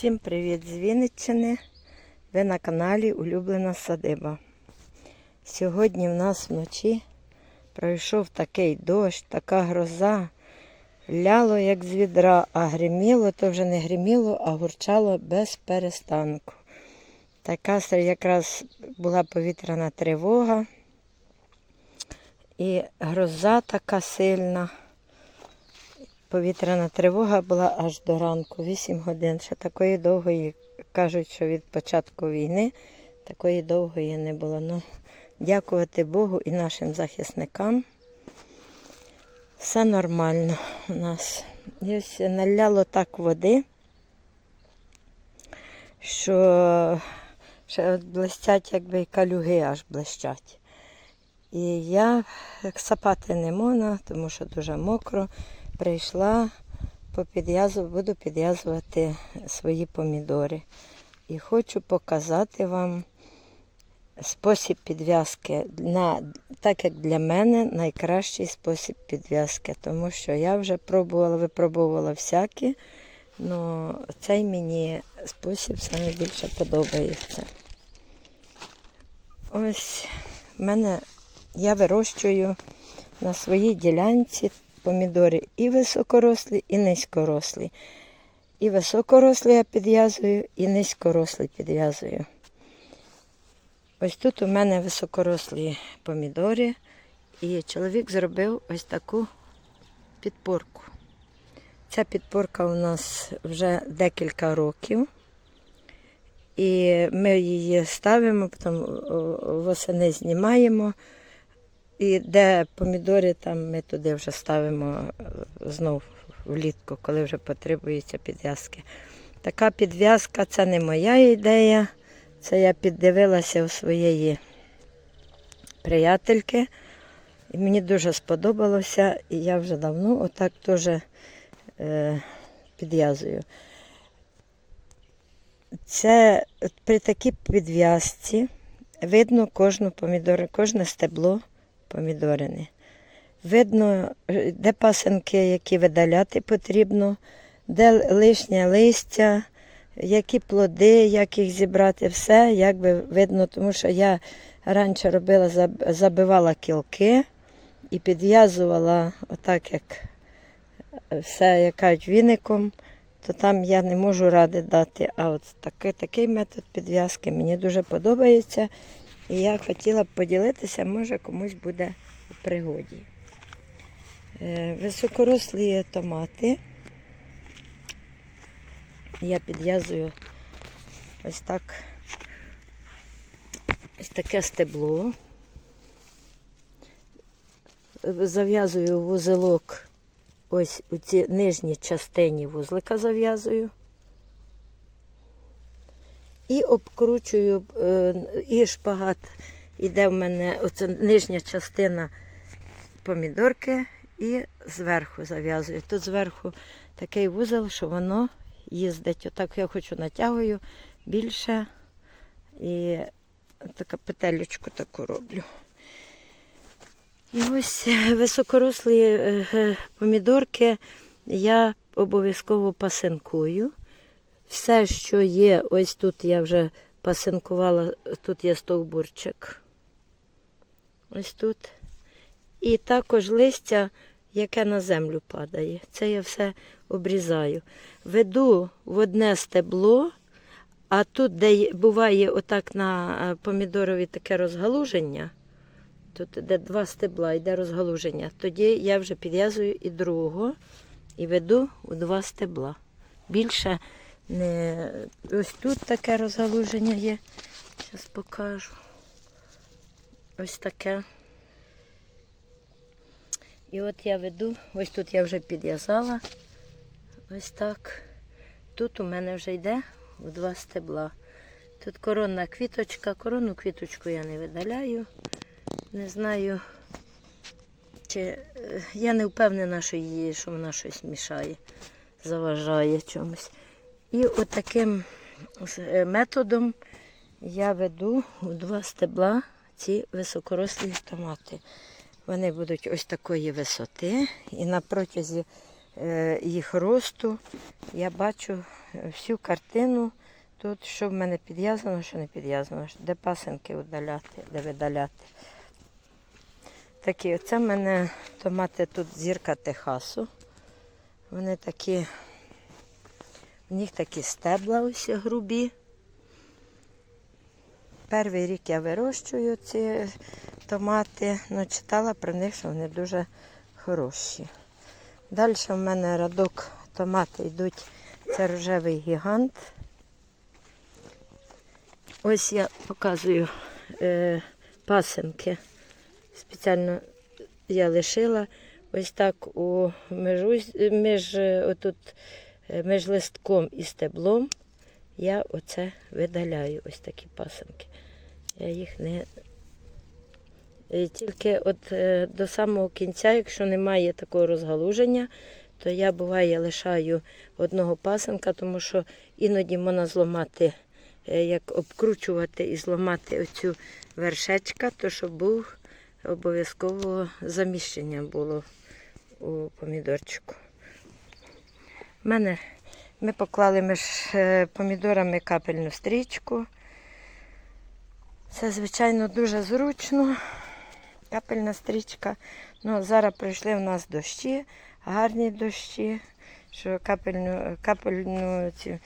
Всім привіт з Вінниччини. Ви на каналі Улюблена Садиба. Сьогодні в нас вночі пройшов такий дощ, така гроза. Ляло, як з відра, а гриміло, то вже не гриміло, а гурчало без перестанку. Така якраз була повітряна тривога. І гроза така сильна. Повітряна тривога була аж до ранку, 8 годин. Ще такої довгої, кажуть, що від початку війни такої довгої не було. Ну, дякувати Богу і нашим захисникам. Все нормально у нас. І ось наляло так води, що ще блистять, якби і калюги аж блищать. І я сапати не можна, тому що дуже мокро. Прийшла, буду підв'язувати свої помідори. І хочу показати вам спосіб підв'язки. Так як для мене найкращий спосіб підв'язки, тому що я вже пробувала, випробувала всякі, але цей мені спосіб саме більше подобається. Ось в мене я вирощую на своїй ділянці помідори і високорослі, і низькорослі. І високорослі я підв'язую, і низькорослі підв'язую. Ось тут у мене високорослі помідори, і чоловік зробив ось таку підпорку. Ця підпорка у нас вже декілька років. І ми її ставимо, потім восени знімаємо. І де помідори, там ми туди вже ставимо е, знов влітку, коли вже потребується підв'язки. Така підв'язка це не моя ідея. Це я піддивилася у своєї приятельки. І мені дуже сподобалося, і я вже давно отак теж е, підв'язую. Це при такій підв'язці видно кожну помідору, кожне стебло помідорини. Видно, де пасенки, які видаляти потрібно, де лишнє листя, які плоди, як їх зібрати, все якби видно, тому що я раніше робила, забивала кілки і підв'язувала отак, як все, як кажуть, віником, то там я не можу ради дати. А от такий, такий метод підв'язки мені дуже подобається. І я хотіла б поділитися, може комусь буде у пригоді. Е, Високорослі томати. Я підв'язую ось так ось таке стебло. Зав'язую вузелок ось у ці нижній частині вузлика зав'язую. І обкручую, е, і шпагат іде в мене оце нижня частина помідорки і зверху зав'язую. Тут зверху такий вузол, що воно їздить. Отак я хочу натягую більше і така петелючку таку роблю. І ось високорослі е, помідорки я обов'язково пасинкую. Все, що є, ось тут я вже пасинкувала, тут є стовбурчик. Ось тут. І також листя, яке на землю падає. Це я все обрізаю. Веду в одне стебло, а тут, де буває отак на е, помідорові таке розгалуження, тут де два стебла, йде розгалуження, тоді я вже підв'язую і другого і веду у два стебла. Більше не ось тут таке розгалуження є. Зараз покажу. Ось таке. І от я веду, ось тут я вже підв'язала. Ось так. Тут у мене вже йде в два стебла. Тут коронна квіточка. Коронну квіточку я не видаляю. Не знаю, чи е, я не впевнена, що її, що вона щось мішає, заважає чомусь. І отаким е, методом я веду у два стебла ці високорослі томати. Вони будуть ось такої висоти. І на протязі е, їх росту. Я бачу е, всю картину тут, що в мене підв'язано, що не підв'язано, де пасенки удаляти, де видаляти. Такі, оце в мене томати тут зірка Техасу. Вони такі, в них такі стебла ось грубі. Перший рік я вирощую ці томати, але читала про них, що вони дуже хороші. Далі в мене радок томати йдуть. Це рожевий гігант. Ось я показую е, пасенки. Спеціально я лишила. Ось так у межу, між, отут, між листком і стеблом я оце видаляю, ось такі пасенки. Я їх не. І Тільки от е, до самого кінця, якщо немає такого розгалуження, то я буває лишаю одного пасенка, тому що іноді можна зламати, е, як обкручувати і зламати оцю вершечка, то щоб був обов'язково заміщення було у помідорчику. У мене ми поклали між е, помідорами капельну стрічку. Це, звичайно, дуже зручно. Капельна стрічка. Ну, зараз прийшли в нас дощі, гарні дощі, що капельну, капельну цю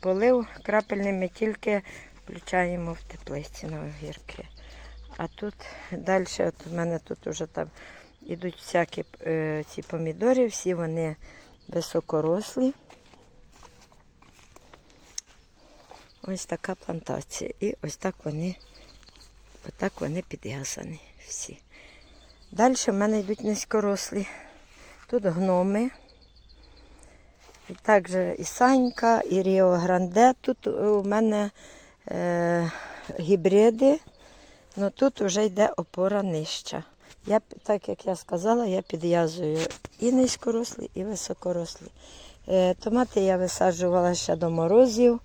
полив крапельний ми тільки включаємо в теплиці на огірки. А тут далі, от у мене тут вже там ідуть всякі е, ці помідори, всі вони високорослі. Ось така плантація. І ось так вони, отак вони підв'язані всі. Далі в мене йдуть низькорослі. Тут гноми. І також і Санька, і Ріо Гранде. Тут у мене е, гібриди, але тут вже йде опора нижча. Я, так як я сказала, я підв'язую і низькорослі, і високорослі. Е, томати я висаджувала ще до морозів.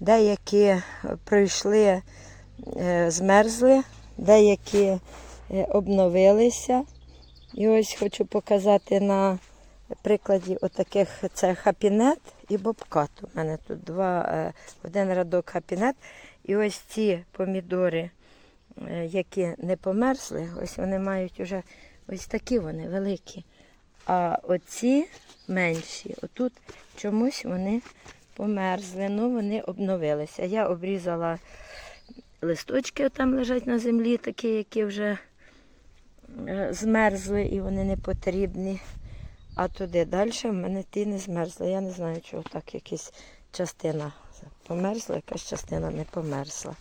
Деякі пройшли, е, змерзли, деякі е, обновилися. І ось хочу показати на прикладі отаких це хапінет і бобкат. У мене тут два, один радок хапінет. І ось ці помідори, які не померзли, ось вони мають вже ось такі вони великі. А оці менші, отут чомусь вони померзли, ну вони обновилися. Я обрізала листочки, там лежать на землі, такі, які вже е, змерзли і вони не потрібні. А туди далі в мене ті не змерзли. Я не знаю, чого так якась частина померзла, якась частина не померзла.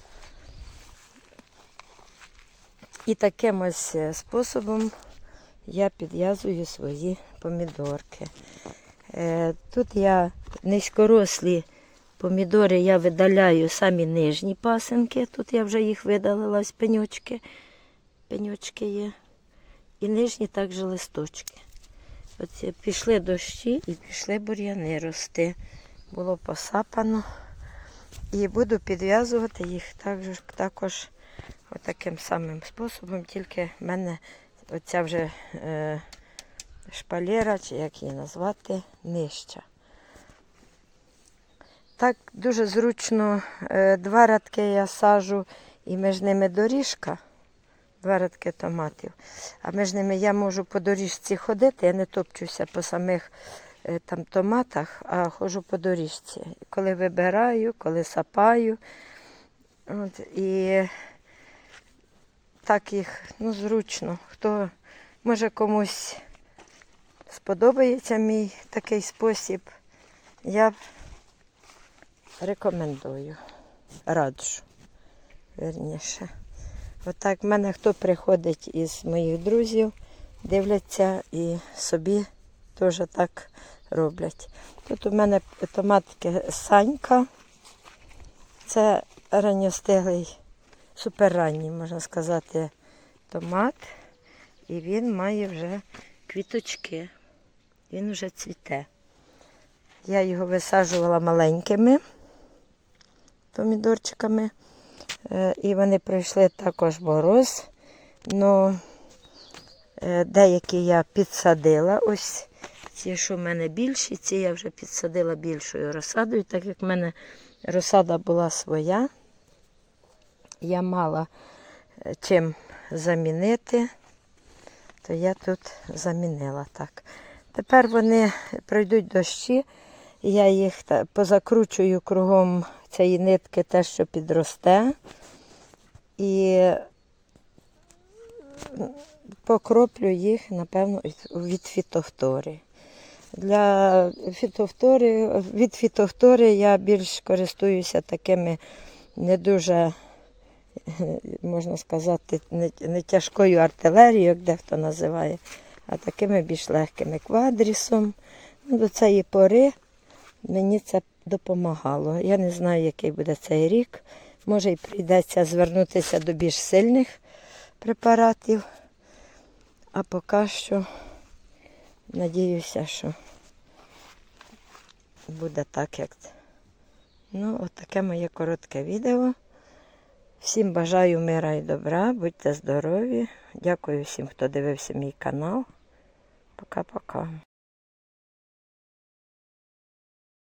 І таким ось е, способом я підв'язую свої помідорки. Е, Тут я низькорослі помідори я видаляю самі нижні пасинки. Тут я вже їх видалила ось пеньочки. Пеньочки є. І нижні також листочки. Оце пішли дощі і пішли бур'яни рости. Було посапано. І буду підв'язувати їх також, також отаким самим способом, тільки в мене оця вже е, шпалера, чи як її назвати, нижча. Так дуже зручно е, два рядки я сажу і між ними доріжка, два рядки томатів. А між ними я можу по доріжці ходити, я не топчуся по самих е, там томатах, а ходжу по доріжці. Коли вибираю, коли сапаю. От, і так їх ну, зручно. Хто може комусь сподобається мій такий спосіб, я рекомендую, раджу. Верніше. Отак в мене хто приходить із моїх друзів, дивляться і собі теж так роблять. Тут у мене томатки Санька. Це ранньостиглий, суперранній, можна сказати, томат. І він має вже квіточки. Він вже цвіте. Я його висаджувала маленькими помідорчиками. Е, І вони пройшли також мороз. Е, деякі я підсадила. Ось Ці, що в мене більші, ці я вже підсадила більшою розсадою, так як в мене розсада була своя. Я мала е, чим замінити, то я тут замінила так. Тепер вони пройдуть дощі, я їх позакручую кругом цієї нитки те, що підросте. І покроплю їх, напевно, від фітофтори. Для фітофтори, від фітофтори я більш користуюся такими не дуже, можна сказати, не, тяжкою артилерією, як дехто називає, а такими більш легкими квадрісом. Ну, до цієї пори мені це допомагало. Я не знаю, який буде цей рік. Може, і прийдеться звернутися до більш сильних препаратів. А поки що надіюся, що буде так, як. Ну, от таке моє коротке відео. Всім бажаю мира і добра, будьте здорові. Дякую всім, хто дивився мій канал. Пока-пока.